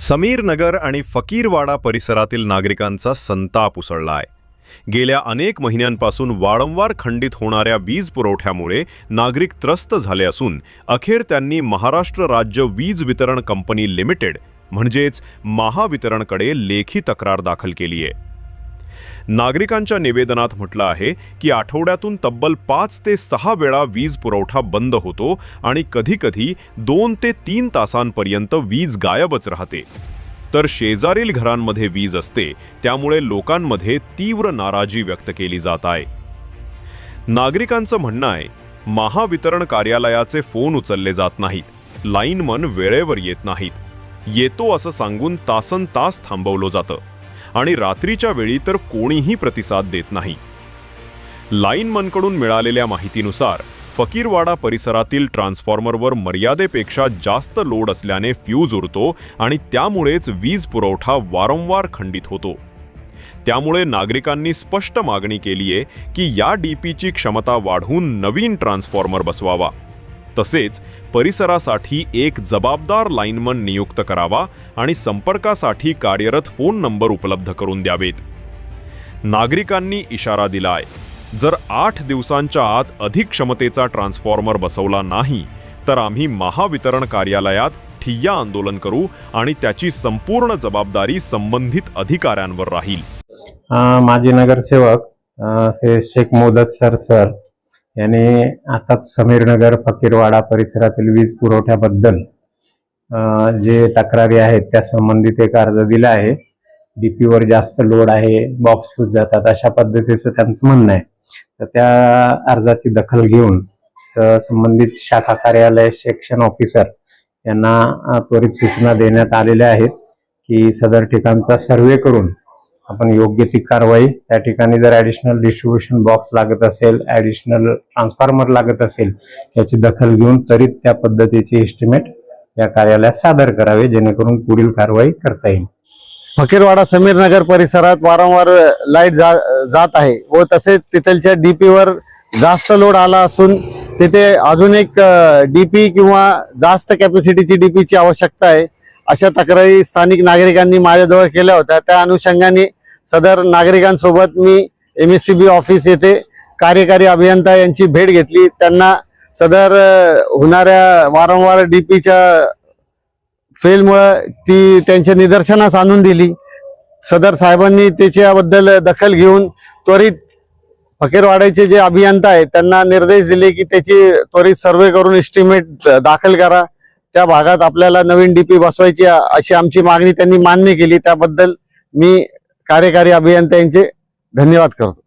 समीर नगर आणि फकीरवाडा परिसरातील नागरिकांचा संताप उसळला आहे. गेल्या अनेक महिन्यांपासून वारंवार खंडित होणाऱ्या वीज पुरवठ्यामुळे नागरिक त्रस्त झाले असून अखेर त्यांनी महाराष्ट्र राज्य वीज वितरण कंपनी लिमिटेड म्हणजेच महावितरणकडे लेखी तक्रार दाखल केली आहे. नागरिकांच्या निवेदनात म्हटलं आहे की आठवड्यातून तब्बल पाच ते सहा वेळा वीज पुरवठा बंद होतो आणि कधीकधी दोन ते तीन तासांपर्यंत वीज गायबच राहते. तर शेजारील घरांमध्ये वीज असते त्यामुळे लोकांमध्ये तीव्र नाराजी व्यक्त केली जात आहे. नागरिकांचं म्हणणं आहे महावितरण कार्यालयाचे फोन उचलले जात नाहीत लाईनमन वेळेवर येत नाहीत. येतो असं सांगून तासन तास थांबवलं जातं. आणि रात्रीच्या वेळी तर कोणीही प्रतिसाद देत नाही. लाईनमनकडून मिळालेल्या माहितीनुसार फकीरवाडा परिसरातील ट्रान्सफॉर्मरवर मर्यादेपेक्षा जास्त लोड असल्याने फ्यूज उरतो आणि त्यामुळेच वीज पुरवठा वारंवार खंडित होतो. त्यामुळे नागरिकांनी स्पष्ट मागणी केली आहे की या डीपीची क्षमता वाढवून नवीन ट्रान्सफॉर्मर बसवावा. तसेच परिसरासाठी एक जबाबदार लाईनमन नियुक्त करावा आणि संपर्कासाठी कार्यरत फोन नंबर उपलब्ध करून द्यावेत. नागरिकांनी इशारा दिलाय जर आठ दिवसांच्या आत अधिक क्षमतेचा ट्रान्सफॉर्मर बसवला नाही तर आम्ही महावितरण कार्यालयात ठिय्या आंदोलन करू आणि त्याची संपूर्ण जबाबदारी संबंधित अधिकाऱ्यांवर राहील. माजी नगरसेवक शेख मोदत सर सर याने आताच समीरनगर फकीरवाडा परिसरातील वीज पुरवठ्याबद्दल जे तक्रारी आहेत त्या संबंधित एक अर्ज दिला आहे. डी पीवर जास्त लोड आहे बॉक्स फ्यूज जातात अशा पद्धतीचं त्यांचं म्हणणं आहे. तर त्या अर्जाची दखल घेऊन संबंधित शाखा कार्यालय सेक्शन ऑफिसर यांना त्वरित सूचना देण्यात आलेल्या आहेत की सदर ठिकाणचा सर्वे करून आपण योग्य ती कारवाई त्या ठिकाणी जर ॲडिशनल डिस्ट्रीब्युशन बॉक्स लागत असेल ॲडिशनल ट्रान्सफॉर्मर लागत असेल याची दखल घेऊन त्वरित त्या पद्धतीचे एस्टिमेट या कार्यालयात सादर करावे जेणेकरून पुढील कारवाई करता येईल. फकीरवाडा समीर नगर परिसरात वारंवार लाइट जा, जात आहे व तसेच तिथलच्या डी पीवर जास्त लोड आला असून तिथे अजून एक डीपी किंवा जास्त कॅपॅसिटीची डीपीची आवश्यकता आहे. अशा तक्रारी स्थानिक नागरिकांनी माझ्याजवळ केल्या होत्या. त्या अनुषंगाने सदर नागरिकांसोबत मी M S C B office येथे कार्यकारी अभियंता यांची भेट घेतली. त्यांना सदर होणाऱ्या वारंवार डी पीच्या फेलमुळं ती त्यांच्या निदर्शनास आणून दिली. सदर साहेबांनी त्याच्याबद्दल दखल घेऊन त्वरित फकीरवाड्याचे जे अभियंता आहेत त्यांना निर्देश दिले की त्याची त्वरित सर्वे करून एस्टिमेट दाखल करा. त्या भागात आपल्याला नवीन डीपी बसवायची अशी आमची मागणी त्यांनी मान्य केली. त्याबद्दल मी कार्यकारी अभियंत्यांचे धन्यवाद करतो.